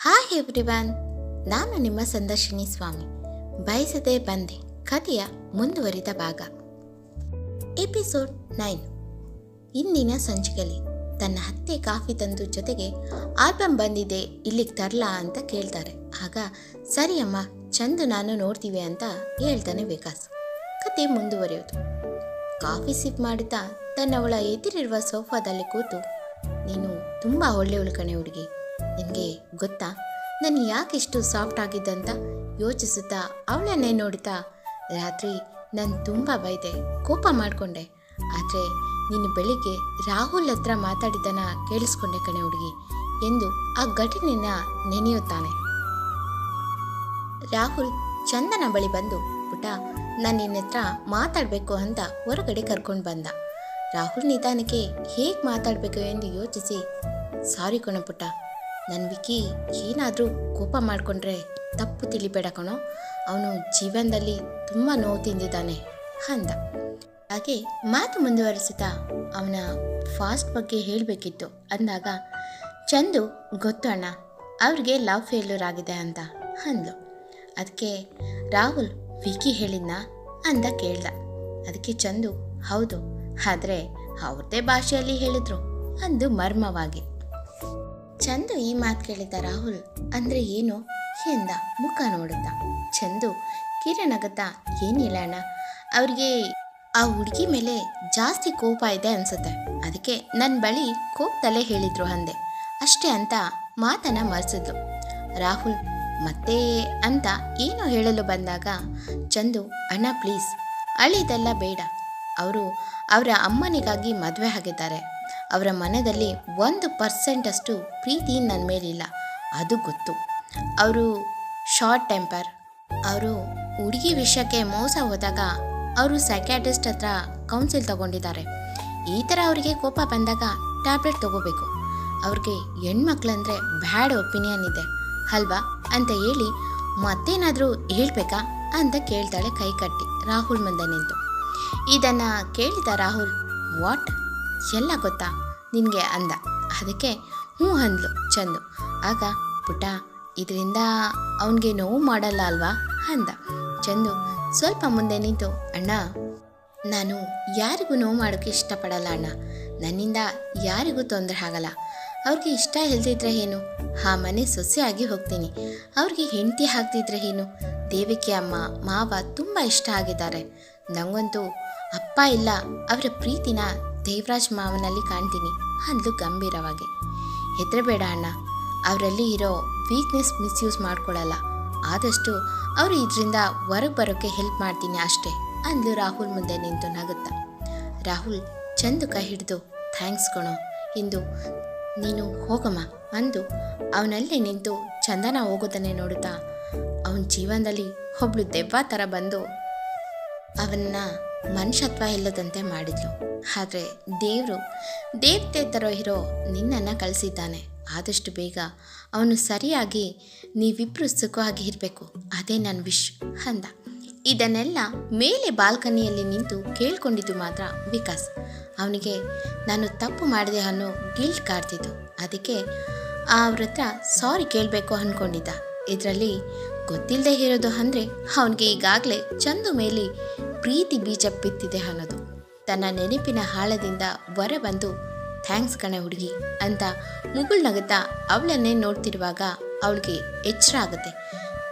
Hi everyone ನಾನು ನಿಮ್ಮ ಸಂದರ್ಶಿನಿ ಸ್ವಾಮಿ. ಬಯಸದೆ ಬಂದೆ, ಕಥೆಯ ಮುಂದುವರಿದ ಭಾಗ. ಎಪಿಸೋಡ್ ನೈನ್ ಇಂದಿನ ಸಂಚಿಕೆಯಲ್ಲಿ ತನ್ನ ಹತ್ತೆ ಕಾಫಿ ತಂದು ಜೊತೆಗೆ ಆಲ್ಬಮ್ ಬಂದಿದೆ, ಇಲ್ಲಿಗೆ ತರಲಾ ಅಂತ ಕೇಳ್ತಾರೆ. ಆಗ ಸರಿ ಅಮ್ಮ ಚಂದು ನಾನು ನೋಡ್ತೀವಿ ಅಂತ ಹೇಳ್ತಾನೆ ವಿಕಾಸ್. ಕತೆ ಮುಂದುವರಿಯೋದು. ಕಾಫಿ ಸಿಪ್ ಮಾಡುತ್ತಾ ತನ್ನವಳ ಎದುರಿರುವ ಸೋಫಾದಲ್ಲಿ ಕೂತು, ನೀನು ತುಂಬ ಒಳ್ಳೆ ಕಣೆ ಹುಡುಗಿ. ನಿನಗೆ ಗೊತ್ತಾ? ನಾನು ಯಾಕೆ ಇಷ್ಟು ಸಾಫ್ಟ್ ಆಗಿದ್ದಂತ ಯೋಚಿಸುತ್ತಾ ಅವಳನ್ನೇ ನೋಡ್ತಾ ರಾತ್ರಿ ನಾನು ತುಂಬ ಬೈದೆ, ಕೋಪ ಮಾಡಿಕೊಂಡೆ. ಆದರೆ ನೀನು ಬೆಳಿಗ್ಗೆ ರಾಹುಲ್ ಹತ್ರ ಮಾತಾಡಿದ್ದನ್ನ ಕೇಳಿಸ್ಕೊಂಡೆ ಕಣೆ ಹುಡುಗಿ ಎಂದು ಆ ಘಟನೆನ ನೆನೆಯುತ್ತಾನೆ. ರಾಹುಲ್ ಚಂದನ ಬಳಿ ಬಂದು ಪುಟ, ನಾನು ನಿನ್ನ ಹತ್ರ ಮಾತಾಡಬೇಕು ಅಂತ ಹೊರಗಡೆ ಕರ್ಕೊಂಡು ಬಂದ. ರಾಹುಲ್ ನಿಧಾನಕ್ಕೆ ಹೇಗೆ ಮಾತಾಡಬೇಕು ಎಂದು ಯೋಚಿಸಿ ಸಾರಿ ಕಣ ಪುಟ್ಟ ನನ್ನ ವಿಕಿ ಏನಾದರೂ ಕೋಪ ಮಾಡಿಕೊಂಡ್ರೆ ತಪ್ಪು ತಿಳಿಬೇಡ ಕಣೋ. ಅವನು ಜೀವನದಲ್ಲಿ ತುಂಬ ನೋವು ತಿಂದಿದ್ದಾನೆ ಅಂದ. ಹಾಗೆ ಮಾತು ಮುಂದುವರಿಸುತ್ತಾ ಅವನ ಫಾಸ್ಟ್ ಬಗ್ಗೆ ಹೇಳಬೇಕಿತ್ತು. ಅಂದಾಗ, ಚಂದು, ಗೊತ್ತು ಅಣ್ಣ, ಅವ್ರಿಗೆ ಲವ್ ಫೇಲ್ಯೂರ್ ಆಗಿದೆ ಅಂತ ಅಂದ್ಲು. ಅದಕ್ಕೆ ರಾಹುಲ್ ವಿಕಿ ಹೇಳಿದ್ನ ಅಂದ ಕೇಳ್ದ. ಅದಕ್ಕೆ ಚಂದು, ಹೌದು, ಆದರೆ ಅವ್ರದೇ ಭಾಷೆಯಲ್ಲಿ ಹೇಳಿದ್ರು ಅಂದು ಮರ್ಮವಾಗಿ. ಚಂದು ಈ ಮಾತು ಕೇಳಿದ ರಾಹುಲ್ ಅಂದ್ರೆ ಏನು? ಎಂದ ಮುಖ ನೋಡುತ್ತ. ಚಂದು ಕಿರಣಗತ್ತ ಏನಿಲ್ಲ ಅಣ್ಣ. ಅವ್ರಿಗೆ ಆ ಹುಡುಗಿ ಮೇಲೆ ಜಾಸ್ತಿ ಕೋಪ ಇದೆ ಅನ್ಸುತ್ತೆ. ಅದಕ್ಕೆ ನನ್ನ ಬಳಿ ಕೋಪದಲ್ಲೇ ಹೇಳಿದ್ರು ಅಂದೆ. ಅಷ್ಟೇ ಅಂತ ಮಾತನ್ನ ಮರೆಸಿದ್ಲು. ರಾಹುಲ್, ಮತ್ತೆ ಅಂತ ಏನು ಹೇಳಲು ಬಂದಾಗ ಚಂದು, ಅಣ್ಣ ಪ್ಲೀಸ್ ಅಳಿದೆಲ್ಲ ಬೇಡ. ಅವರು ಅವರ ಅಮ್ಮನಿಗಾಗಿ ಮದುವೆ ಆಗಿದ್ದಾರೆ. ಅವರ ಮನದಲ್ಲಿ ಒಂದು ಪರ್ಸೆಂಟಷ್ಟು ಪ್ರೀತಿ ನನ್ನ ಮೇಲಿಲ್ಲ. ಅದು ಗೊತ್ತು. ಅವರು ಶಾರ್ಟ್ ಟೆಂಪರ್ ಅವರು ಹುಡುಗಿ ವಿಷಯಕ್ಕೆ ಮೋಸ ಹೋದಾಗ ಅವರು ಸೈಕ್ಯಾಟಿಸ್ಟ್ ಹತ್ರ ಕೌನ್ಸಿಲ್ ತಗೊಂಡಿದ್ದಾರೆ. ಈ ಥರ ಅವರಿಗೆ ಕೋಪ ಬಂದಾಗ ಟ್ಯಾಬ್ಲೆಟ್ ತಗೋಬೇಕು. ಅವ್ರಿಗೆ ಹೆಣ್ಮಕ್ಳಂದ್ರೆ ಬ್ಯಾಡ್ ಒಪಿನಿಯನ್ ಇದೆ. ಅಲ್ವಾ? ಅಂತ ಹೇಳಿ ಮತ್ತೇನಾದರೂ ಹೇಳ್ಬೇಕಾ ಅಂತ ಕೇಳ್ತಾಳೆ ಕೈ ಕಟ್ಟಿ ರಾಹುಲ್ ಮುಂದೆ ನಿಂತು. ಇದನ್ನು ಕೇಳಿದ ರಾಹುಲ್ ವಾಟ್ ಎಲ್ಲ ಗೊತ್ತಾ? ನಿನಗೆ ಅಂದ. ಅದಕ್ಕೆ ಹ್ಞೂ ಅಂದ್ಲು ಚಂದು. ಆಗ ಪುಟ, ಇದರಿಂದ ಅವನಿಗೆ ನೋವು ಮಾಡಲ್ಲ ಅಲ್ವಾ? ಅಂದ. ಚಂದು ಸ್ವಲ್ಪ ಮುಂದೆ ನಿಂತು, ಅಣ್ಣ, ನಾನು ಯಾರಿಗೂ ನೋವು ಮಾಡೋಕ್ಕೆ ಇಷ್ಟಪಡಲ್ಲ ಅಣ್ಣ. ನನ್ನಿಂದ ಯಾರಿಗೂ ತೊಂದರೆ ಆಗಲ್ಲ. ಅವ್ರಿಗೆ ಇಷ್ಟ ಇಲ್ದಿದ್ರೆ ಏನು? ಆ ಮನೆ ಸೊಸೆಯಾಗಿ ಹೋಗ್ತೀನಿ. ಅವ್ರಿಗೆ ಹೆಂಡತಿ ಹಾಕ್ತಿದ್ರೆ ಏನು? ದೇವಿಕೆ ಅಮ್ಮ, ಮಾವ ತುಂಬ ಇಷ್ಟ ಆಗಿದ್ದಾರೆ. ನಂಗಂತೂ ಅಪ್ಪ ಇಲ್ಲ, ಅವರ ಪ್ರೀತಿನ ದೇವರಾಜ್ ಮಾವನಲ್ಲಿ ಕಾಣ್ತೀನಿ, ಅಂದ್ಲು ಗಂಭೀರವಾಗಿ. ಹೆದರಬೇಡ ಅಣ್ಣ, ಅವರಲ್ಲಿ ಇರೋ ವೀಕ್ನೆಸ್ ಮಿಸ್ಯೂಸ್ ಮಾಡ್ಕೊಳ್ಳಲ್ಲ ಆದಷ್ಟು ಅವರು ಇದರಿಂದ ಹೊರಗೆ ಬರೋಕ್ಕೆ ಹೆಲ್ಪ್ ಮಾಡ್ತೀನಿ ಅಷ್ಟೇ, ಅಂದ್ಲು ರಾಹುಲ್ ಮುಂದೆ ನಿಂತು ನಗುತ್ತಾ. ರಾಹುಲ್, ಚಂದು ಕೈ ಹಿಡಿದು ಥ್ಯಾಂಕ್ಸ್ ಕಣೋ. ಎಂದು ನೀನು ಹೋಗಮ್ಮ, ಅಂದು. ಅವನಲ್ಲೇ ನಿಂತು ಚಂದನ ಹೋಗೋದನ್ನೇ ನೋಡುತ್ತಾ, ಅವನ ಜೀವನದಲ್ಲಿ ಒಬ್ಳು ದೆವ್ವ ಥರ ಬಂದು ಅವನ್ನ ಮನುಷ್ಯತ್ವ ಇಲ್ಲದಂತೆ ಮಾಡಿದ್ಲು. ಆದರೆ ದೇವರು, ದೇವತೆ ಥರ ಇರೋ ನಿನ್ನನ್ನು ಕಳಿಸಿದ್ದಾನೆ. ಆದಷ್ಟು ಬೇಗ ಅವನು ಸರಿಯಾಗಿ ನೀವಿಬ್ಬರು ಸುಖವಾಗಿ ಇರಬೇಕು. ಅದೇ ನನ್ನ ವಿಶ್ ಅಂದ. ಇದನ್ನೆಲ್ಲ ಮೇಲೆ ಬಾಲ್ಕನಿಯಲ್ಲಿ ನಿಂತು ಕೇಳ್ಕೊಂಡಿದ್ದು ಮಾತ್ರ ವಿಕಾಸ್. ಅವನಿಗೆ, ನಾನು ತಪ್ಪು ಮಾಡಿದೆ ಅನ್ನೋ ಗಿಲ್ಟ್ ಕಾಡ್ತಿದ್ದು. ಅದಕ್ಕೆ ಅವ್ರ ಹತ್ರ ಸಾರಿ ಕೇಳಬೇಕು ಅಂದ್ಕೊಂಡಿದ್ದ ಇದರಲ್ಲಿ ಗೊತ್ತಿಲ್ಲದೆ ಇರೋದು ಅಂದರೆ ಅವನಿಗೆ ಈಗಾಗಲೇ ಚಂದು ಮೇಲೆ ಪ್ರೀತಿ ಬೀಜ ಬಿತ್ತಿದೆ ಅನ್ನೋದು. ತನ್ನ ನೆನಪಿನ ಹಾಳದಿಂದ ಹೊರ ಬಂದು, ಥ್ಯಾಂಕ್ಸ್ ಕಣೆ ಹುಡುಗಿ ಅಂತ ಮುಗುಳ್ ನಗುತ್ತಾ ಅವಳನ್ನೇ ನೋಡ್ತಿರುವಾಗ ಅವಳಿಗೆ ಎಚ್ಚರ ಆಗುತ್ತೆ.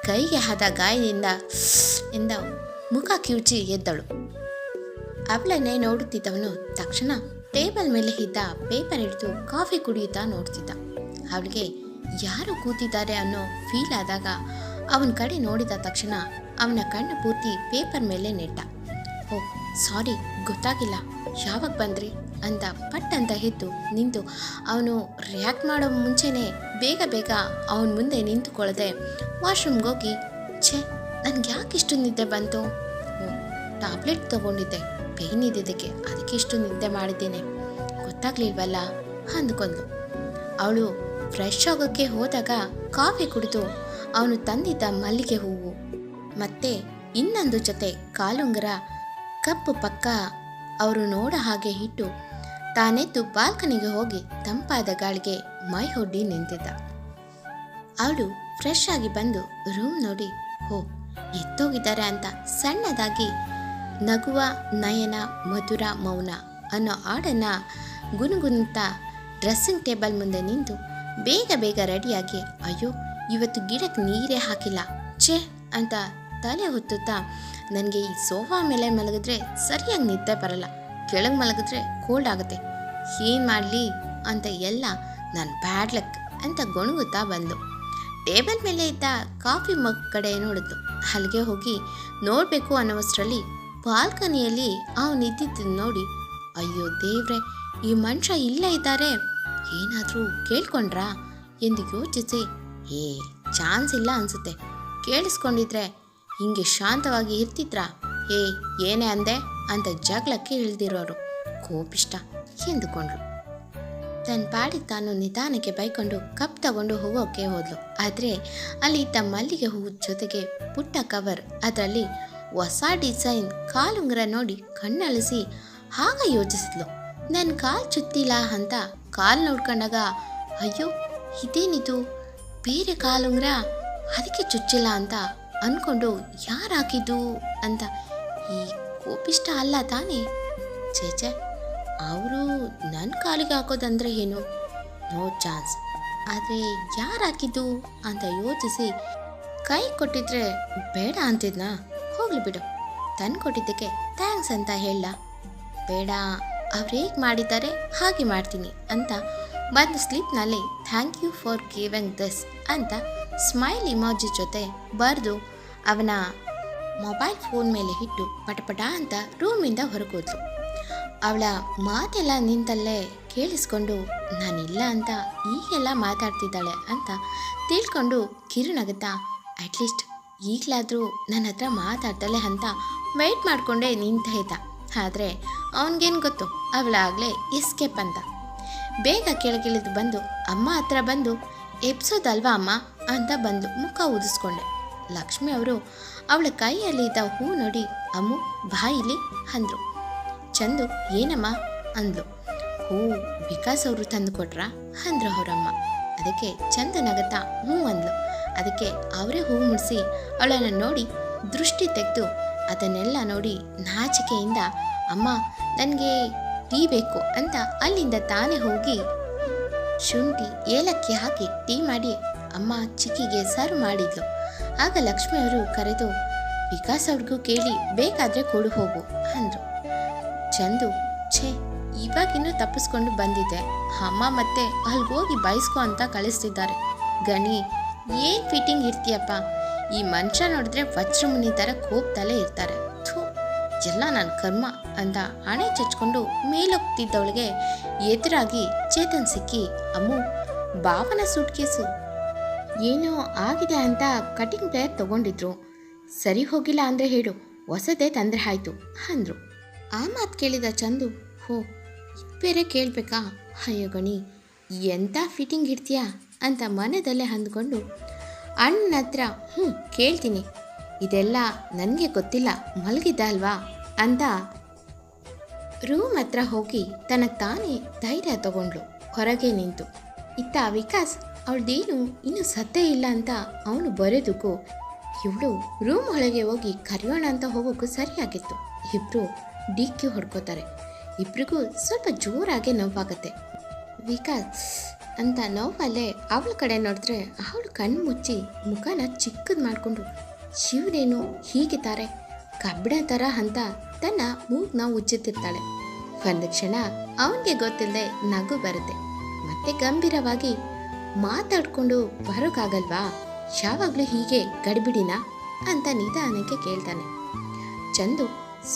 ಕೈಗೆ ಆದ ಗಾಯದಿಂದ ಎಂದ ಮುಖ ಕಿವುಚಿ ಎದ್ದಳು. ಅವಳನ್ನೇ ನೋಡುತ್ತಿದ್ದವನು ತಕ್ಷಣ ಟೇಬಲ್ ಮೇಲೆ ಇದ್ದ ಪೇಪರ್ ಹಿಡಿದು ಕಾಫಿ ಕುಡಿಯುತ್ತಾ ನೋಡ್ತಿದ್ದ. ಅವಳಿಗೆ ಯಾರು ಕೂತಿದ್ದಾರೆ ಅನ್ನೋ ಫೀಲ್ ಆದಾಗ ಅವನ ಕಡೆ ನೋಡಿದ ತಕ್ಷಣ ಅವನ ಕಣ್ಣು ಪೂರ್ತಿ ಪೇಪರ್ ಮೇಲೆ ನೆಟ್ಟ. ಓ, ಸಾರಿ, ಗೊತ್ತಾಗಿಲ್ಲ. ಯಾವಾಗ ಬಂದ್ರಿ? ಅಂತ ಪಟ್ ಅಂತ ಎದ್ದು ನಿಂತು. ಅವನು ರಿಯಾಕ್ಟ್ ಮಾಡೋ ಮುಂಚೆನೇ ಬೇಗ ಬೇಗ ಅವನ ಮುಂದೆ ನಿಂತುಕೊಳ್ಳದೆ ವಾಶ್ರೂಮ್ಗೆ ಹೋಗಿ, ಛೇ, ನನಗೆ ಯಾಕೆ ಇಷ್ಟು ನಿದ್ದೆ ಬಂತು? ಟ್ಯಾಬ್ಲೆಟ್ ತೊಗೊಂಡಿದ್ದೆ ಪೇಯ್ನ್ ಇದ್ದಿದ್ದಕ್ಕೆ ಅದಕ್ಕೆ ಇಷ್ಟು ನಿದ್ದೆ ಮಾಡಿದ್ದೇನೆ. ಗೊತ್ತಾಗ್ಲಿಲ್ವಲ್ಲ? ಅಂದ್ಕೊಂಡು ಅವಳು ಫ್ರೆಶ್ ಆಗೋಕ್ಕೆ ಹೋದಾಗ ಕಾಫಿ ಕುಡಿದು ಅವನು ತಂದಿದ್ದ ಮಲ್ಲಿಗೆ ಹೂವು, ಮತ್ತೆ ಇನ್ನೊಂದು ಜೊತೆ ಕಾಲುಂಗರ ಕಪ್ಪು ಪಕ್ಕ ಅವರು ನೋಡ ಹಾಗೆ ಇಟ್ಟು ತಾನೆದ್ದು ಬಾಲ್ಕನಿಗೆ ಹೋಗಿ ತಂಪಾದ ಗಾಳಿಗೆ ಮೈ ಹೊಡ್ಡಿ ನಿಂತಿದ್ದ. ಅವಳು ಫ್ರೆಶ್ ಆಗಿ ಬಂದು ರೂಮ್ ನೋಡಿ ಹೋ ಎತ್ತೋಗಿದ್ದಾರೆ ಅಂತ ಸಣ್ಣದಾಗಿ ನಗುವ ನಯನ, ಮಧುರ, ಮೌನ ಅನ್ನೋ ಹಾಡನ್ನು ಗುನುಗುನುತ್ತಾ ಡ್ರೆಸ್ಸಿಂಗ್ ಟೇಬಲ್ ಮುಂದೆ ನಿಂತು ಬೇಗ ಬೇಗ ರೆಡಿಯಾಗಿ ಅಯ್ಯೋ, ಇವತ್ತು ಗಿಡಕ್ಕೆ ನೀರೇ ಹಾಕಿಲ್ಲ, ಛೇ ಅಂತ ತಲೆ ಹೊತ್ತುತ್ತಾ ನನಗೆ ಈ ಸೋಫಾ ಮೇಲೆ ಮಲಗಿದ್ರೆ ಸರಿಯಾಗಿ ನಿದ್ದೆ ಬರಲ್ಲ. ಕೆಳಗೆ ಮಲಗಿದ್ರೆ ಕೋಲ್ಡ್ ಆಗುತ್ತೆ. ಏನು ಮಾಡಲಿ? ಅಂತ ಎಲ್ಲ ನಾನು ಬ್ಯಾಡ್ ಲಕ್ ಅಂತ ಗೊಣಗುತ್ತಾ ಬಂದು ಟೇಬಲ್ ಮೇಲೆ ಇದ್ದ ಕಾಫಿ ಮಗ್ ಕಡೆ ನೋಡಿದ್ದು ಅಲ್ಲಿಗೆ ಹೋಗಿ ನೋಡಬೇಕು ಅನ್ನೋಷ್ಟರಲ್ಲಿ ಬಾಲ್ಕನಿಯಲ್ಲಿ ಅವನು ಇದ್ದಿದ್ದನ್ನು ನೋಡಿ, ಅಯ್ಯೋ ದೇವ್ರೆ, ಈ ಮನುಷ್ಯ ಇಲ್ಲೇ ಇದ್ದಾರೆ. ಏನಾದರೂ ಕೇಳ್ಕೊಂಡ್ರಾ? ಎಂದು ಯೋಚಿಸಿ, ಏ, ಚಾನ್ಸ್ ಇಲ್ಲ ಅನಿಸುತ್ತೆ. ಕೇಳಿಸ್ಕೊಂಡಿದ್ರೆ ಹಿಂಗೆ ಶಾಂತವಾಗಿ ಇರ್ತಿದ್ರಾ? ಏ, ಏನೇ ಅಂದೆ ಅಂತ ಜಗಳಕ್ಕೆ ಇಳಿದಿರೋರು. ಕೋಪಿಷ್ಟ ಎಂದುಕೊಂಡ್ರು. ತನ್ನ ಪಾಡಿ ತಾನು ನಿಧಾನಕ್ಕೆ ಬೈಕೊಂಡು ಕಪ್ ತಗೊಂಡು ಹೋಗೋಕೆ ಹೋದ್ಲು. ಆದರೆ ಅಲ್ಲಿ ಇದ್ದ ಮಲ್ಲಿಗೆ ಹೂವು ಜೊತೆಗೆ ಪುಟ್ಟ ಕವರ್. ಅದರಲ್ಲಿ ಹೊಸ ಡಿಸೈನ್ ಕಾಲುಂಗರ ನೋಡಿ ಕಣ್ಣಳಿಸಿ ಆಗ ಯೋಚಿಸಿದ್ಲು. ನನ್ನ ಕಾಲು ಚುತ್ತಿಲ್ಲ ಅಂತ ಕಾಲು ನೋಡ್ಕೊಂಡಾಗ, ಅಯ್ಯೋ, ಇದೇನಿದು? ಬೇರೆ ಕಾಲುಂಗುರ? ಅದಕ್ಕೆ ಚುಚ್ಚಿಲ್ಲ ಅಂತ ಅನ್ಕೊಂಡು ಯಾರು ಹಾಕಿದ್ದು ಅಂತ ಈ ಕೋಪಿಷ್ಟ ಅಲ್ಲ ತಾನೇ? ಚೇಚೆ ಅವರು ನನ್ನ ಕಾಲಿಗೆ ಹಾಕೋದಂದ್ರೆ ಏನು? No chance. ಆದರೆ ಯಾರು ಹಾಕಿದ್ದು ಅಂತ ಯೋಚಿಸಿ ಕೈ ಕೊಟ್ಟಿದ್ರೆ ಬೇಡ ಅಂತಿದ್ನಾ? ಹೋಗ್ಲಿ ಬಿಡು. ತಂದು ಕೊಟ್ಟಿದ್ದಕ್ಕೆ ಥ್ಯಾಂಕ್ಸ್ ಅಂತ ಹೇಳ. ಬೇಡ, ಅವ್ರು ಹೇಗೆ ಮಾಡಿದ್ದಾರೆ ಹಾಗೆ ಮಾಡ್ತೀನಿ ಅಂತ ಬಂದು ಸ್ಲಿಪ್ನಲ್ಲಿ thank you for giving this ಅಂತ ಸ್ಮೈಲ್ ಇಮೋಜಿ ಜೊತೆ ಬರೆದು ಅವನ ಮೊಬೈಲ್ ಫೋನ್ ಮೇಲೆ ಇಟ್ಟು ಪಟಪಟ ಅಂತ ರೂಮಿಂದ ಹೊರಗೋದ್ಲು ಅವಳ ಮಾತೆಲ್ಲ ನಿಂತಲ್ಲೇ ಕೇಳಿಸ್ಕೊಂಡು, ನಾನಿಲ್ಲ ಅಂತ ಈಗೆಲ್ಲ ಮಾತಾಡ್ತಿದ್ದಾಳೆ ಅಂತ ತಿಳ್ಕೊಂಡು ಕಿರುನಗುತ್ತಾ ಅಟ್ಲೀಸ್ಟ್ ಈಗಲಾದರೂ ನನ್ನ ಹತ್ರ ಮಾತಾಡ್ತಾಳೆ ಅಂತ ವೆಯ್ಟ್ ಮಾಡಿಕೊಂಡೇ ನಿಂತ ಇದ್ದ. ಆದರೆ ಅವನಿಗೇನು ಗೊತ್ತು? ಅವಳಾಗಲೇ ಎಸ್ಕೇಪ್ ಅಂತ. ಬೇಗ ಕೆಳಗಿಳಿದು ಬಂದು, ಅಮ್ಮ ಹತ್ರ ಬಂದು, ಎಬ್ಸೋದಲ್ವಾ ಅಮ್ಮ? ಅಂತ ಬಂದು ಮುಖ ಊದಿಸ್ಕೊಂಡೆ. ಲಕ್ಷ್ಮಿ ಅವರು, ಅವಳ ಕೈಯಲ್ಲಿ ಇದ್ದ ಹೂ ನೋಡಿ ಅಮ್ಮು ಬಾಯಿಲಿ ಅಂದ್ರು. ಚಂದು, ಏನಮ್ಮ? ಅಂದ್ಲು ಹೂ ವಿಕಾಸ್ ಅವರು ತಂದು ಕೊಟ್ರ? ಅಂದ್ರು ಅವರಮ್ಮ. ಅದಕ್ಕೆ ಚಂದ ನಗತ ಹ್ಞೂ ಅಂದ್ಲು. ಅದಕ್ಕೆ ಅವರೇ ಹೂ ಮುಡಿಸಿ ಅವಳನ್ನು ನೋಡಿ ದೃಷ್ಟಿ ತೆಗೆದು ಅದನ್ನೆಲ್ಲ ನೋಡಿ ನಾಚಿಕೆಯಿಂದ, ಅಮ್ಮ, ನನಗೆ ಟೀ ಬೇಕು ಅಂತ ಅಲ್ಲಿಂದ ತಾನೇ ಹೋಗಿ ಶುಂಠಿ, ಏಲಕ್ಕಿ ಹಾಕಿ ಟೀ ಮಾಡಿ ಅಮ್ಮ ಚಿಕ್ಕಿಗೆ ಸರ್ವ್ ಮಾಡಿದ್ಲು. ಆಗ ಲಕ್ಷ್ಮಿಯವರು ಕರೆದು, ವಿಕಾಸ್ ಅವ್ರಿಗೂ ಕೇಳಿ ಬೇಕಾದ್ರೆ ಕೊಡು ಹೋಗು, ಅಂದ್ರು. ಚಂದು, ಛೇ ಇವಾಗಿನ್ನೂ ತಪ್ಪಿಸ್ಕೊಂಡು ಬಂದಿದ್ದೆ. ಅಮ್ಮ ಮತ್ತೆ ಅಲ್ಗೋಗಿ ಬಯಸ್ಕೊ ಅಂತ ಕಳಿಸ್ತಿದ್ದಾರೆ. ಗಣಿ, ಏನ್ ಫಿಟ್ಟಿಂಗ್ ಇರ್ತೀಯಪ್ಪ? ಈ ಮನುಷ್ಯ ನೋಡಿದ್ರೆ ವಜ್ರಮುನಿ ಥರ ಕೋಪ್ತಲೇ ಇರ್ತಾರೆ. ಥೂ, ಎಲ್ಲ ನನ್ನ ಕರ್ಮ ಅಂತ ಹಣೆ ಚಚ್ಕೊಂಡು ಮೇಲೋಗ್ತಿದ್ದವಳಿಗೆ ಎದುರಾಗಿ ಚೇತನ್ ಸಿಕ್ಕಿ, ಅಮ್ಮು, ಭಾವನ ಸೂಟ್ಕೇಸು ಏನೋ ಆಗಿದೆ ಅಂತ ಕಟಿಂಗ್ ಪ್ಲೇಯರ್ ತಗೊಂಡಿದ್ರು. ಸರಿ ಹೋಗಿಲ್ಲ ಅಂದರೆ ಹೇಳು, ಹೊಸದೇ ತಂದ್ರೆ ಆಯ್ತು, ಅಂದರು. ಆ ಮಾತು ಕೇಳಿದ ಚಂದು, ಹೋ ಬೇರೆ ಕೇಳಬೇಕಾ? ಅಯ್ಯೋ ಗಣಿ ಎಂಥ ಫಿಟ್ಟಿಂಗ್ ಇಡ್ತೀಯಾ? ಅಂತ ಮನದಲ್ಲೇ ಅಂದ್ಕೊಂಡು, ಅಣ್ಣನ ಹತ್ರ, ಹ್ಞೂ, ಕೇಳ್ತೀನಿ. ಇದೆಲ್ಲ ನನಗೆ ಗೊತ್ತಿಲ್ಲ, ಮಲಗಿದ್ದ ಅಲ್ವಾ? ಅಂತ ರೂಮ್ ಹತ್ರ ಹೋಗಿ ತನಗೆ ತಾನೇ ಧೈರ್ಯ ತಗೊಂಡ್ಳು. ಹೊರಗೆ ನಿಂತು. ಇತ್ತ ವಿಕಾಸ್ ಅವಳ್ದೇನು ಇನ್ನೂ ಸತ್ತೇ ಇಲ್ಲ ಅಂತ ಅವನು ಬರೆದುಕೋ. ಇವಳು ರೂಮ್ ಒಳಗೆ ಹೋಗಿ ಕರೆಯೋಣ ಅಂತ ಹೋಗೋಕ್ಕೂ ಸರಿಯಾಗಿತ್ತು. ಇಬ್ಬರು ಡಿಕ್ಕಿ ಹೊಡ್ಕೋತಾರೆ. ಇಬ್ರಿಗೂ ಸ್ವಲ್ಪ ಜೋರಾಗೆ ನೋವಾಗತ್ತೆ. ವಿಕಾಸ್ ಅಂತ ನೋವಲ್ಲೇ ಅವಳ ಕಡೆ ನೋಡಿದ್ರೆ ಅವಳು ಕಣ್ಣು ಮುಚ್ಚಿ ಮುಖನ ಚಿಕ್ಕದು ಮಾಡಿಕೊಂಡು, ಶಿವನೇನು ಹೀಗಿದ್ದಾರೆ? ಕಬ್ಬಿಣ ಥರ ಅಂತ ತನ್ನ ಮೂಗ್ನ ಉಜ್ಜುತ್ತಿರ್ತಾಳೆ. ಒಂದು ಕ್ಷಣ ಅವನಿಗೆ ಗೊತ್ತಿಲ್ಲದೆ ನಗು ಬರುತ್ತೆ. ಮತ್ತೆ ಗಂಭೀರವಾಗಿ ಮಾತಾಡ್ಕೊಂಡು ಬರೋಕ್ಕಾಗಲ್ವಾ? ಯಾವಾಗಲೂ ಹೀಗೆ ಗಡಿಬಿಡಿನಾ? ಅಂತ ನಿಧಾನಕ್ಕೆ ಕೇಳ್ತಾನೆ. ಚಂದು,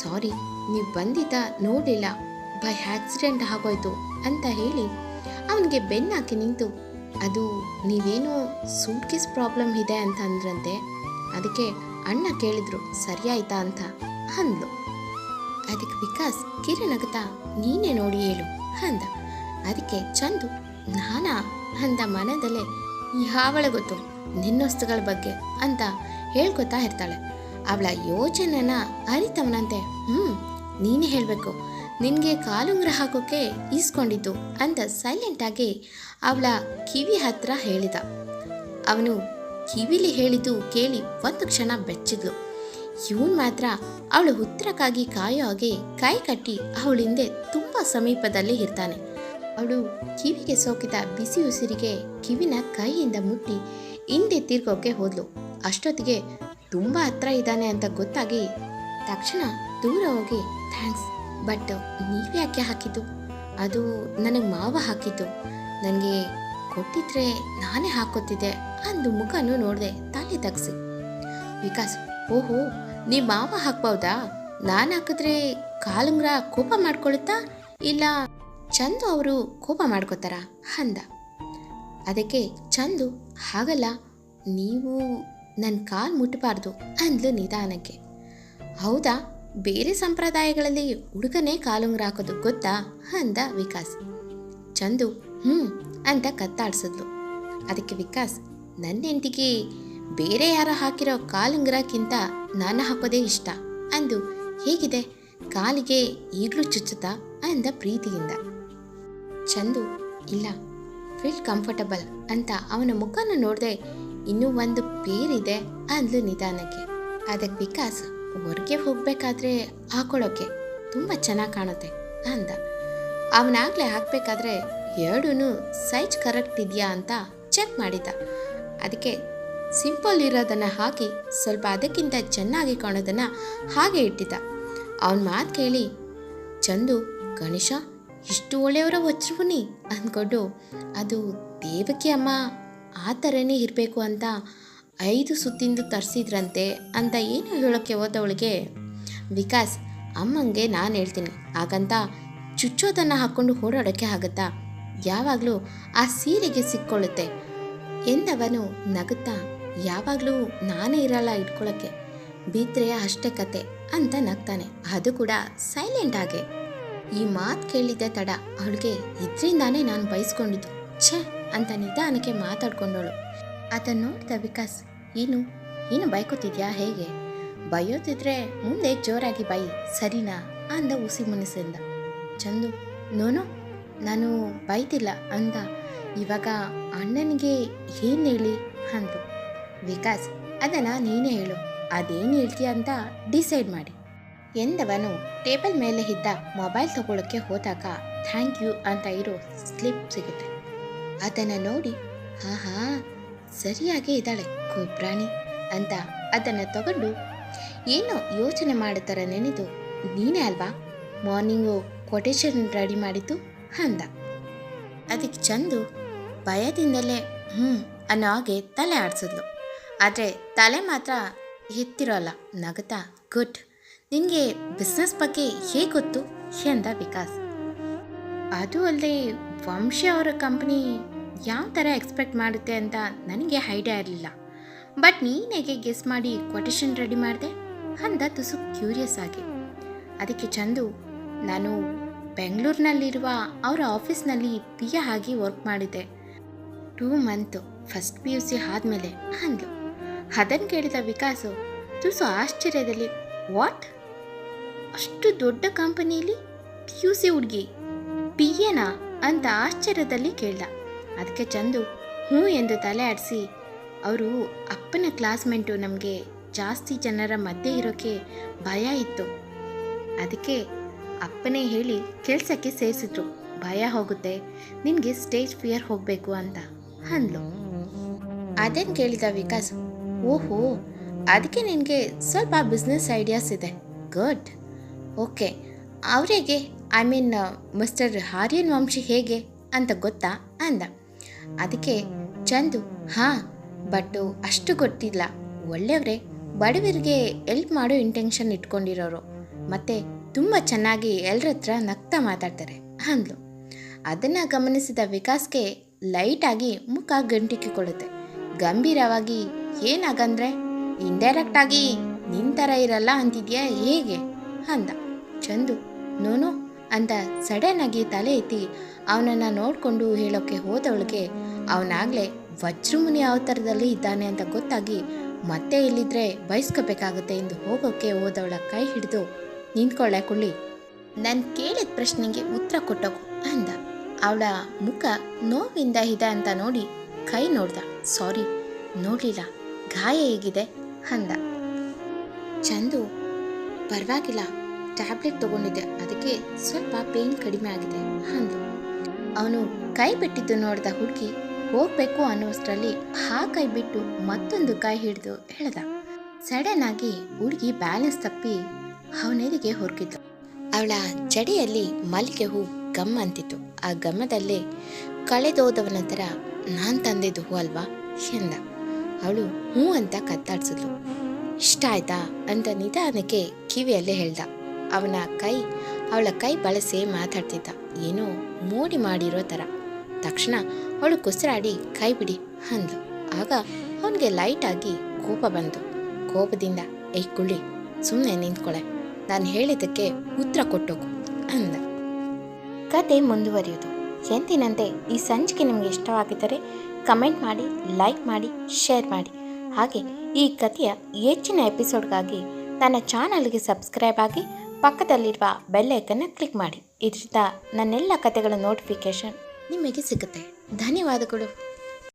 ಸಾರಿ, ನೀವು ಬಂದಿದ್ದ ನೋಡಿಲ್ಲ ಬೈ ಆಕ್ಸಿಡೆಂಟ್ ಆಗೋಯ್ತು ಅಂತ ಹೇಳಿ ಅವನಿಗೆ ಬೆನ್ನಾಕಿ ನಿಂತು, ಅದು ನೀವೇನೋ ಸೂಟ್ ಕೇಸ್ ಪ್ರಾಬ್ಲಮ್ ಇದೆ ಅಂತ ಅಂದ್ರಂತೆ. ಅದಕ್ಕೆ ಅಣ್ಣ ಕೇಳಿದ್ರು ಸರಿಯಾಯ್ತಾ ಅಂತ ಅಂದ್ಲು. ಅದಕ್ಕೆ ವಿಕಾಸ್ ಕಿರಣಗತಾ ನೀನೇ ನೋಡಿ ಹೇಳು ಅಂದ. ಅದಕ್ಕೆ ಚಂದು, ನಾನಾ? ಅಂದ ಮನದಲ್ಲೇ ಯಾವಳ ಗೊತ್ತು, ನಿನ್ನೊಸ್ತುಗಳ ಬಗ್ಗೆ ಅಂತ ಹೇಳ್ಕೊತಾ ಇರ್ತಾಳೆ. ಅವಳ ಯೋಚನೆನ ಅರಿತವನಂತೆ ಹ್ಞೂ ನೀನೇ ಹೇಳಬೇಕು, ನಿನಗೆ ಕಾಲುಂಗ್ರ ಹಾಕೋಕೆ ಈಸ್ಕೊಂಡಿದ್ದು ಅಂತ ಸೈಲೆಂಟಾಗಿ ಅವಳ ಕಿವಿ ಹತ್ರ ಹೇಳಿದ. ಅವನು ಕಿವಿಲಿ ಹೇಳಿದ್ದು ಕೇಳಿ ಒಂದು ಕ್ಷಣ ಬೆಚ್ಚಿದ್ಲು. ಇವನು ಮಾತ್ರ ಅವಳು ಉತ್ತರಕ್ಕಾಗಿ ಕಾಯೋ ಹಾಗೆ ಕೈ ಕಟ್ಟಿ ಅವಳ ಹಿಂದೆ ತುಂಬ ಸಮೀಪದಲ್ಲಿ ಇರ್ತಾನೆ. ಅವಳು ಕಿವಿಗೆ ಸೋಕಿದ ಬಿಸಿ ಉಸಿರಿಗೆ ಕಿವಿನ ಕೈಯಿಂದ ಮುಟ್ಟಿ ಹಿಂದೆ ತಿರ್ಗೋಕೆ ಹೋದ್ಲು. ಅಷ್ಟೊತ್ತಿಗೆ ತುಂಬ ಹತ್ರ ಇದ್ದಾನೆ ಅಂತ ಗೊತ್ತಾಗಿ ತಕ್ಷಣ ದೂರ ಹೋಗಿ, ಥ್ಯಾಂಕ್ಸ್, ಬಟ್ ನೀವ್ಯಾಕೆ ಹಾಕಿದ್ದು? ಅದು ನನಗೆ ಮಾವ ಹಾಕಿದ್ದು. ನನಗೆ ಕೊಟ್ಟಿದ್ರೆ ನಾನೇ ಹಾಕೋತಿದ್ದೆ ಅಂದು ಮುಖನೂ ನೋಡಿದೆ ತಲೆ ತಗ್ಸಿ. ವಿಕಾಸ್, ಓಹೋ ನೀ ಮಾವ ಹಾಕ್ಬೌದಾ? ನಾನು ಹಾಕಿದ್ರೆ ಕಾಲುಂಗ್ರ ಕೋಪ ಮಾಡ್ಕೊಳುತ್ತಾ? ಇಲ್ಲ ಚಂದು ಅವರು ಕೋಪ ಮಾಡ್ಕೋತಾರ? ಅಂದ. ಅದಕ್ಕೆ ಚಂದು, ಹಾಗಲ್ಲ, ನೀವು ನನ್ನ ಕಾಲು ಮುಟ್ಟಬಾರ್ದು ಅಂದ್ಲು ನಿಧಾನಕ್ಕೆ. ಹೌದಾ, ಬೇರೆ ಸಂಪ್ರದಾಯಗಳಲ್ಲಿ ಹುಡುಗನೇ ಕಾಲುಂಗ್ರ ಹಾಕೋದು ಗೊತ್ತಾ? ಅಂದ ವಿಕಾಸ್. ಚಂದು ಹ್ಞೂ ಅಂತ ಕತ್ತಾಡ್ಸಿದ್ಲು. ಅದಕ್ಕೆ ವಿಕಾಸ್ ನನ್ನ ಹೆಂಡತಿಗೆ ಬೇರೆ ಯಾರೋ ಹಾಕಿರೋ ಕಾಲುಂಗ್ರಕ್ಕಿಂತ ನಾನು ಹಾಕೋದೇ ಇಷ್ಟ ಅಂದು, ಹೇಗಿದೆ? ಕಾಲಿಗೆ ಈಗಲೂ ಚುಚ್ಚುತ್ತಾ? ಅಂದ ಪ್ರೀತಿಯಿಂದ. ಚಂದು, ಇಲ್ಲ ಫೀಲ್ ಕಂಫರ್ಟಬಲ್ ಅಂತ ಅವನ ಮುಖನ ನೋಡದೆ ಇನ್ನೂ ಒಂದು ಬೇರಿದೆ ಅಂದ್ಲು ನಿಧಾನಕ್ಕೆ. ಅದಕ್ಕೆ ವಿಕಾಸ್ ಹೊರಗೆ ಹೋಗಬೇಕಾದ್ರೆ ಹಾಕೊಳ್ಳೋಕೆ ತುಂಬ ಚೆನ್ನಾಗಿ ಕಾಣುತ್ತೆ ಅಂದ. ಅವನಾಗಲೇ ಹಾಕಬೇಕಾದ್ರೆ ಎರಡೂ ಸೈಜ್ ಕರೆಕ್ಟ್ ಇದೆಯಾ ಅಂತ ಚೆಕ್ ಮಾಡಿದ್ದ ಅದಕ್ಕೆ ಸಿಂಪಲ್ ಇರೋದನ್ನು ಹಾಕಿ ಸ್ವಲ್ಪ ಅದಕ್ಕಿಂತ ಚೆನ್ನಾಗಿ ಕಾಣೋದನ್ನು ಹಾಗೆ ಇಟ್ಟಿದ್ದ. ಅವನ ಮಾತು ಕೇಳಿ, ಚಂದು, ಗಣೇಶ ಇಷ್ಟು ಒಳ್ಳೆಯವರ ವಜ್ರವು ನೀ? ಅಂದ್ಕೊಂಡು, ಅದು ದೇವಕಿ ಅಮ್ಮ, ಆ ಥರನೇ ಇರಬೇಕು ಅಂತ ಐದು ಸುತ್ತಿಂದು ತರಿಸಿದ್ರಂತೆ ಅಂತ ಏನು ಹೇಳೋಕ್ಕೆ ಹೋದವಳಿಗೆ? ವಿಕಾಸ್, ಅಮ್ಮಂಗೆ ನಾನು ಹೇಳ್ತೀನಿ. ಹಾಗಂತ ಚುಚ್ಚೋದನ್ನು ಹಾಕ್ಕೊಂಡು ಓಡಾಡೋಕ್ಕೆ ಆಗುತ್ತಾ? ಯಾವಾಗಲೂ ಆ ಸೀರೆಗೆ ಸಿಕ್ಕೊಳ್ಳುತ್ತೆ. ಎಂದವನು ನಗುತ್ತಾ, ಯಾವಾಗಲೂ ನಾನೇ ಇರಲ್ಲ ಇಟ್ಕೊಳ್ಳೋಕ್ಕೆ ಬಿದ್ದರೆ ಅಷ್ಟೇ ಕತೆ ಅಂತ ನಗ್ತಾನೆ. ಅದು ಕೂಡ ಸೈಲೆಂಟ್ ಆಗಿ. ಈ ಮಾತು ಕೇಳಿದ್ದೆ ತಡ ಅವಳಿಗೆ ಇದರಿಂದಾನೇ ನಾನು ಬಯಸ್ಕೊಂಡಿದ್ದು ಛೇ, ಅಂತ ನಿಧಾನಕ್ಕೆ ಮಾತಾಡ್ಕೊಂಡವಳು. ಅದನ್ನು ನೋಡ್ದ ವಿಕಾಸ್, ಏನು ಏನು ಬೈಕೋತಿದ್ಯಾ ಹೇಗೆ? ಬೈಯೋತಿದ್ರೆ ಮುಂದೆ ಜೋರಾಗಿ ಬೈ, ಸರಿನಾ ಅಂದ ಉಸಿ ಮುನಿಸಿಂದ ಚಂದು, ನೋನು, ನಾನು ಬೈತಿಲ್ಲ ಅಂದ. ಇವಾಗ ಅಣ್ಣನಿಗೆ ಏನು ಹೇಳಿ ಅಂದು ವಿಕಾಸ್, ಅದನ್ನು ನೀನೇ ಹೇಳು, ಅದೇನು ಹೇಳ್ತೀಯ ಅಂತ ಡಿಸೈಡ್ ಮಾಡಿ. ಎಂದವನು ಟೇಬಲ್ ಮೇಲೆ ಇದ್ದ ಮೊಬೈಲ್ ತಗೊಳ್ಳೋಕ್ಕೆ ಹೋದಾಗ, ಥ್ಯಾಂಕ್ ಯು ಅಂತ ಇರೋ ಸ್ಲಿಪ್ ಸಿಗುತ್ತೆ. ಅದನ್ನು ನೋಡಿ ಹಾ ಹಾ ಸರಿಯಾಗೇ ಇದ್ದಾಳೆ ಕುಬ್ರಾಣಿ ಅಂತ ಅದನ್ನು ತಗೊಂಡು, ಏನೋ ಯೋಚನೆ ಮಾಡುತ್ತಾರ ನೆನೆದು, ನೀನೇ ಅಲ್ವಾ? ಮಾರ್ನಿಂಗು ಕೊಟೇಶನ್ ರೆಡಿ ಮಾಡಿದ್ದು? ಅಂದ. ಅದಕ್ಕೆ ಚಂದು ಭಯದಿಂದಲೇ ಹ್ಞೂ ಅನ್ನೋ ಹಾಗೆ ತಲೆ ಆಡಿಸಿದ್ಲು. ಆದರೆ ತಲೆ ಮಾತ್ರ ಎತ್ತಿರೋಲ್ಲ, ನಗುತ್ತಾ, ಗುಡ್ ನಿನಗೆ ಬಿಸ್ನೆಸ್ ಬಗ್ಗೆ ಹೇಗೆ ಗೊತ್ತು? ಎಂದ ವಿಕಾಸ್. ಅದು ಅಲ್ಲದೆ ವಂಶಿ ಅವರ ಕಂಪ್ನಿ ಯಾವ ಥರ ಎಕ್ಸ್ಪೆಕ್ಟ್ ಮಾಡುತ್ತೆ ಅಂತ ನನಗೆ ಐಡಿಯಾ ಇರಲಿಲ್ಲ. ಬಟ್ ನೀನು ಹೇಗೆ ಗೆಸ್ ಮಾಡಿ ಕೊಟೇಶನ್ ರೆಡಿ ಮಾಡಿದೆ? ಅಂದ ತುಸು ಕ್ಯೂರಿಯಸ್ ಆಗಿ. ಅದಕ್ಕೆ ಚಂದು ನಾನು ಬೆಂಗಳೂರಿನಲ್ಲಿರುವ ಅವರ ಆಫೀಸ್ನಲ್ಲಿ ಪಿ ಎ ಆಗಿ ವರ್ಕ್ ಮಾಡಿದ್ದೆ. Two month first P U C ಆದಮೇಲೆ ಅಂದ್ಲು. ಅದನ್ನು ಕೇಳಿದ ವಿಕಾಸು ತುಸು ಆಶ್ಚರ್ಯದಲ್ಲಿ ವಾಟ್ ಅಷ್ಟು ದೊಡ್ಡ ಕಂಪನಿಯಲ್ಲಿ ಪಿ ಯು ಸಿ ಹುಡುಗಿ. ಪಿ ಎನಾ ಅಂತ ಆಶ್ಚರ್ಯದಲ್ಲಿ ಕೇಳ್ದ. ಅದಕ್ಕೆ ಚಂದು ಹ್ಞೂ ಎಂದು ತಲೆ ಆಡಿಸಿ, ಅವರು ಅಪ್ಪನ ಕ್ಲಾಸ್ಮೆಂಟು ನಮಗೆ ಜಾಸ್ತಿ ಜನರ ಮಧ್ಯೆ ಇರೋಕ್ಕೆ ಭಯ ಇತ್ತು. ಅದಕ್ಕೆ ಅಪ್ಪನೇ ಹೇಳಿ ಕೆಲಸಕ್ಕೆ ಸೇರಿಸಿದ್ರು. ಭಯ ಹೋಗುತ್ತೆ, ನಿನಗೆ ಸ್ಟೇಜ್ ಫಿಯರ್ ಹೋಗಬೇಕು ಅಂತ ಅಂದ್ಲು. ಅದೇನು ಕೇಳಿದ ವಿಕಾಸ್, ಓಹೋ, ಅದಕ್ಕೆ ನಿನಗೆ ಸ್ವಲ್ಪ ಬಿಸ್ನೆಸ್ ಐಡಿಯಾಸ್ ಇದೆ. ಗುಡ್. ಓಕೆ, ಅವರಿಗೆ I mean mister Aryan Vamshi ಹೇಗೆ ಅಂತ ಗೊತ್ತಾ ಅಂದ. ಅದಕ್ಕೆ ಚಂದು, ಹಾಂ ಬಟ್ ಅಷ್ಟು ಗೊತ್ತಿಲ್ಲ. ಒಳ್ಳೆಯವರೇ ಬಡವರಿಗೆ ಎಲ್ಪ್ ಮಾಡೋ ಇಂಟೆನ್ಷನ್ ಇಟ್ಕೊಂಡಿರೋರು. ಮತ್ತು ತುಂಬ ಚೆನ್ನಾಗಿ ಎಲ್ಲರ ಹತ್ರ ನಗ್ತಾ ಮಾತಾಡ್ತಾರೆ ಅಂದ್ಲು. ಅದನ್ನು ಗಮನಿಸಿದ ವಿಕಾಸ್ಗೆ ಲೈಟಾಗಿ ಮುಖ ಗಂಟಿಕ್ಕಿಕೊಳ್ಳುತ್ತೆ ಗಂಭೀರವಾಗಿ, ಏನಾಗಂದ್ರೆ ಇಂಡೈರೆಕ್ಟ್ ಆಗಿ ನಿನ್ ಥರ ಇರಲ್ಲ ಅಂತಿದ್ಯಾ ಹೇಗೆ? ಅಂದ. ಚಂದು, ನೋನು, ಅಂತ ಸಡನ್ ಆಗಿ ತಲೆ ಎತ್ತಿ ಅವನನ್ನು ನೋಡಿಕೊಂಡು ಹೇಳೋಕ್ಕೆ ಹೋದವಳಿಗೆ ಅವನಾಗಲೇ ವಜ್ರಮುನಿ ಅವತಾರದಲ್ಲಿ ಇದ್ದಾನೆ ಅಂತ ಗೊತ್ತಾಗಿ ಮತ್ತೆ ಇಲ್ಲಿದ್ರೆ ಬಯಸ್ಕೋಬೇಕಾಗುತ್ತೆ ಎಂದು ಹೋಗೋಕ್ಕೆ ಹೋದವಳ ಕೈ ಹಿಡಿದು ನಿಂತ್ಕೊಳ್ಳೆ ಕುಳ್ಳಿ ನಾನು ಕೇಳಿದ ಪ್ರಶ್ನೆಗೆ ಉತ್ತರ ಕೊಟ್ಟೋಕು ಅಂದ. ಅವಳ ಮುಖ ನೋವಿಂದ ಇದೆ ಅಂತ ನೋಡಿ ಕೈ ನೋಡ್ದ. ಸಾರಿ, ನೋಡಲಿಲ್ಲ, ಗಾಯ ಹೇಗಿದೆ, ಅಂದ. ಚಂದು, ಪರವಾಗಿಲ್ಲ. ಟ್ಯಾಬ್ಲೆಟ್ ತಗೊಂಡಿದ್ದೆ. ಅದಕ್ಕೆ ಸ್ವಲ್ಪ ಪೇನ್ ಕಡಿಮೆ ಆಗಿದೆ ಅಂದು. ಅವನು ಕೈ ಬಿಟ್ಟಿದ್ದು ನೋಡಿದ ಹುಡುಗಿ, ಹೋಗ್ಬೇಕು ಅನ್ನೋಷ್ಟರಲ್ಲಿ ಆ ಕೈ ಬಿಟ್ಟು ಮತ್ತೊಂದು ಕೈ ಹಿಡಿದು ಹೇಳ್ದ ಸಡನ್ ಆಗಿ ಹುಡುಗಿ ಬ್ಯಾಲೆನ್ಸ್ ತಪ್ಪಿ ಅವನೆದಿಗೆ ಹೊರಗಿದ್ಲು. ಅವಳ ಜಡಿಯಲ್ಲಿ ಮಲ್ಲಿಗೆ ಹೂ ಗಮ್ ಅಂತಿತ್ತು. ಆ ಗಮ್ಮದಲ್ಲೇ ಕಳೆದೋದವನ ಥರ ನಾನು ತಂದಿದ್ದು ಹೂ ಅಲ್ವಾ ಎಂದ. ಅವಳು ಹೂ ಅಂತ ಕತ್ತಾಡ್ಸಿದ್ಲು. ಇಷ್ಟ ಆಯ್ತಾ ಅಂತ ನಿಧಾನಕ್ಕೆ ಕಿವಿಯಲ್ಲೇ ಹೇಳ್ದ. ಅವನ ಕೈ, ಅವಳ ಕೈ ಬಳಸಿ ಮಾತಾಡ್ತಿದ್ದ. ಏನೋ ಮೋಡಿ ಮಾಡಿರೋ ಥರ ತಕ್ಷಣ ಅವಳು ಕುಸಿರಾಡಿ ಕೈ ಬಿಡಿ ಅಂದ್ಲು. ಆಗ ಅವನಿಗೆ ಲೈಟಾಗಿ ಕೋಪ ಬಂತು. ಕೋಪದಿಂದ ಐ ಕುಳ್ಳಿ ಸುಮ್ಮನೆ ನಿಂತ್ಕೊಳೆ. ನಾನು ಹೇಳಿದ್ದಕ್ಕೆ ಉತ್ತರ ಕೊಟ್ಟೋಗು ಅಂದ ಕತೆ ಮುಂದುವರಿಯೋದು. ಎಂದಿನಂತೆ ಈ ಸಂಚಿಕೆ ನಿಮಗೆ ಇಷ್ಟವಾಗಿದ್ದರೆ ಕಮೆಂಟ್ ಮಾಡಿ, ಲೈಕ್ ಮಾಡಿ, ಶೇರ್ ಮಾಡಿ. ಹಾಗೆ ಈ ಕಥೆಯ ಹೆಚ್ಚಿನ ಎಪಿಸೋಡ್ಗಾಗಿ ನನ್ನ ಚಾನಲ್ಗೆ ಸಬ್ಸ್ಕ್ರೈಬ್ ಆಗಿ ಪಕ್ಕದಲ್ಲಿರುವ ಬೆಲ್ ಐಕನ್ನ ಕ್ಲಿಕ್ ಮಾಡಿ. ಇದರಿಂದ ನನ್ನೆಲ್ಲ ಕತೆಗಳ ನೋಟಿಫಿಕೇಶನ್ ನಿಮಗೆ ಸಿಗುತ್ತೆ. ಧನ್ಯವಾದಗಳು.